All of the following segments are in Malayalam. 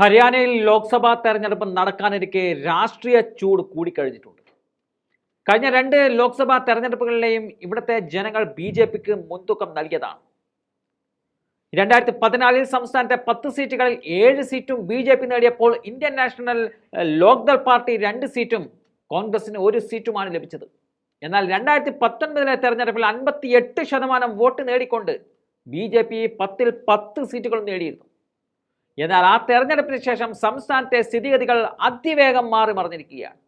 ഹരിയാനയിൽ ലോക്സഭാ തെരഞ്ഞെടുപ്പ് നടക്കാനിരിക്കെ രാഷ്ട്രീയ ചൂട് കൂടിക്കഴിഞ്ഞിട്ടുണ്ട്. കഴിഞ്ഞ രണ്ട് ലോക്സഭാ തെരഞ്ഞെടുപ്പുകളിലെയും ഇവിടുത്തെ ജനങ്ങൾ ബി ജെ പിക്ക് മുൻതൂക്കം നൽകിയതാണ്. രണ്ടായിരത്തി പതിനാലിൽ സംസ്ഥാനത്തെ പത്ത് സീറ്റുകളിൽ ഏഴ് സീറ്റും ബി ജെ പി നേടിയപ്പോൾ ഇന്ത്യൻ നാഷണൽ ലോക്ദൾ പാർട്ടി രണ്ട് സീറ്റും കോൺഗ്രസിന് ഒരു സീറ്റുമാണ് ലഭിച്ചത്. എന്നാൽ രണ്ടായിരത്തി പത്തൊൻപതിലെ തെരഞ്ഞെടുപ്പിൽ അൻപത്തി എട്ട് ശതമാനം വോട്ട് നേടിക്കൊണ്ട് ബി ജെ പി പത്തിൽ പത്ത് സീറ്റുകളും നേടിയിരുന്നു. എന്നാൽ ആ തെരഞ്ഞെടുപ്പിന് ശേഷം സംസ്ഥാനത്തെ സ്ഥിതിഗതികൾ അതിവേഗം മാറി മറിഞ്ഞിരിക്കുകയാണ്.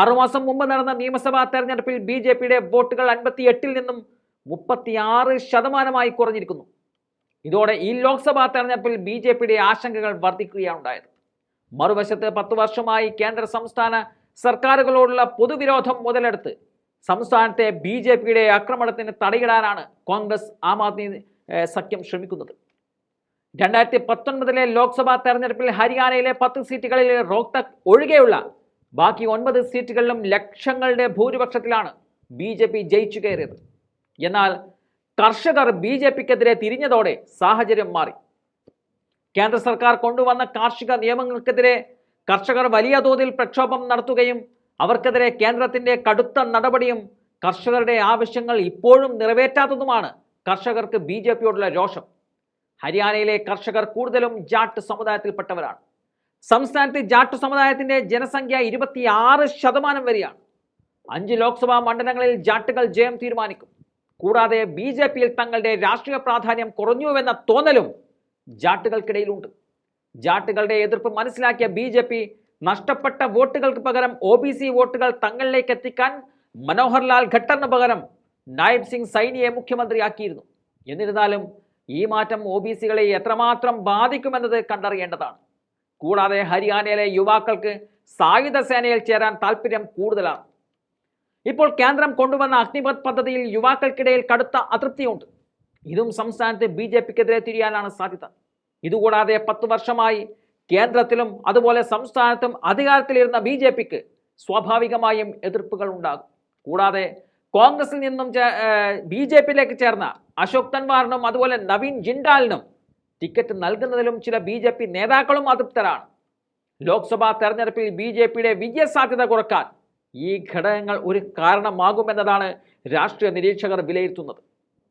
ആറുമാസം മുമ്പ് നടന്ന നിയമസഭാ തെരഞ്ഞെടുപ്പിൽ ബി ജെ പിയുടെ വോട്ടുകൾ അൻപത്തി എട്ടിൽ നിന്നും മുപ്പത്തിയാറ് ശതമാനമായി കുറഞ്ഞിരിക്കുന്നു. ഇതോടെ ഈ ലോക്സഭാ തെരഞ്ഞെടുപ്പിൽ ബി ജെ പിയുടെ ആശങ്കകൾ വർദ്ധിക്കുകയാണ് ഉണ്ടായത്. മറുവശത്ത് പത്ത് വർഷമായി കേന്ദ്ര സംസ്ഥാന സർക്കാരുകളോടുള്ള പൊതുവിരോധം മുതലെടുത്ത് സംസ്ഥാനത്തെ ബി ജെ പിയുടെ ആക്രമണത്തിന് തടയിടാനാണ് കോൺഗ്രസ് ആം ആദ്മി സഖ്യം ശ്രമിക്കുന്നത്. രണ്ടായിരത്തി പത്തൊൻപതിലെ ലോക്സഭാ തെരഞ്ഞെടുപ്പിൽ ഹരിയാനയിലെ പത്ത് സീറ്റുകളിൽ റോഹ്തക് ഒഴികെയുള്ള ബാക്കി ഒൻപത് സീറ്റുകളിലും ലക്ഷങ്ങളുടെ ഭൂരിപക്ഷത്തിലാണ് ബി ജെ പി ജയിച്ചു കയറിയത്. എന്നാൽ കർഷകർ ബി ജെ പിക്കെതിരെ തിരിഞ്ഞതോടെ സാഹചര്യം മാറി. കേന്ദ്ര സർക്കാർ കൊണ്ടുവന്ന കാർഷിക നിയമങ്ങൾക്കെതിരെ കർഷകർ വലിയ തോതിൽ പ്രക്ഷോഭം നടത്തുകയും അവർക്കെതിരെ കേന്ദ്രത്തിന്റെ കടുത്ത നടപടിയും കർഷകരുടെ ആവശ്യങ്ങൾ ഇപ്പോഴും നിറവേറ്റാത്തതുമാണ് കർഷകർക്ക് ബി ജെ പിയോടുള്ള രോഷം. ഹരിയാനയിലെ കർഷകർ കൂടുതലും ജാട്ട് സമുദായത്തിൽപ്പെട്ടവരാണ്. സംസ്ഥാനത്തെ ജാട്ട് സമുദായത്തിന്റെ ജനസംഖ്യ ഇരുപത്തിയാറ് ശതമാനം വരെയാണ്. അഞ്ച് ലോക്സഭാ മണ്ഡലങ്ങളിൽ ജാട്ടുകൾ ജയം തീരുമാനിക്കും. കൂടാതെ ബി ജെ പിയിൽ തങ്ങളുടെ രാഷ്ട്രീയ പ്രാധാന്യം കുറഞ്ഞുവെന്ന തോന്നലും ജാട്ടുകൾക്കിടയിലുണ്ട്. ജാട്ടുകളുടെ എതിർപ്പ് മനസ്സിലാക്കിയ ബി ജെ പി നഷ്ടപ്പെട്ട വോട്ടുകൾക്ക് പകരം ഒ ബി സി വോട്ടുകൾ തങ്ങളിലേക്ക് എത്തിക്കാൻ മനോഹർലാൽ ഖട്ടറിന് പകരം നായബ് സിംഗ് സൈനിയെ മുഖ്യമന്ത്രിയാക്കിയിരുന്നു. എന്നിരുന്നാലും ഈ മാറ്റം ഒ ബി സികളെ എത്രമാത്രം ബാധിക്കുമെന്നത് കണ്ടറിയേണ്ടതാണ്. കൂടാതെ ഹരിയാനയിലെ യുവാക്കൾക്ക് സായുധ സേനയിൽ ചേരാൻ താല്പര്യം കൂടുതലാണ്. ഇപ്പോൾ കേന്ദ്രം കൊണ്ടുവന്ന അഗ്നിപത് പദ്ധതിയിൽ യുവാക്കൾക്കിടയിൽ കടുത്ത അതൃപ്തിയുണ്ട്. ഇതും സംസ്ഥാനത്ത് ബി ജെ പിക്കെതിരെ തിരിയാനാണ് സാധ്യത. ഇതുകൂടാതെ പത്ത് വർഷമായി കേന്ദ്രത്തിലും അതുപോലെ സംസ്ഥാനത്തും അധികാരത്തിലിരുന്ന ബി ജെ പിക്ക് സ്വാഭാവികമായും എതിർപ്പുകൾ ഉണ്ടാകും. കൂടാതെ കോൺഗ്രസിൽ നിന്നും ബി ജെ പിയിലേക്ക് ചേർന്ന അശോക് തൻവാറിനും അതുപോലെ നവീൻ ജിൻഡാലിനും ടിക്കറ്റ് നൽകുന്നതിലും ചില ബി ജെ പി നേതാക്കളും അതൃപ്തരാണ്. ലോക്സഭാ തെരഞ്ഞെടുപ്പിൽ ബി ജെ പിയുടെ വിജയസാധ്യത കുറയ്ക്കാൻ ഈ ഘടകങ്ങൾ ഒരു കാരണമാകുമെന്നതാണ് രാഷ്ട്രീയ നിരീക്ഷകർ വിലയിരുത്തുന്നത്.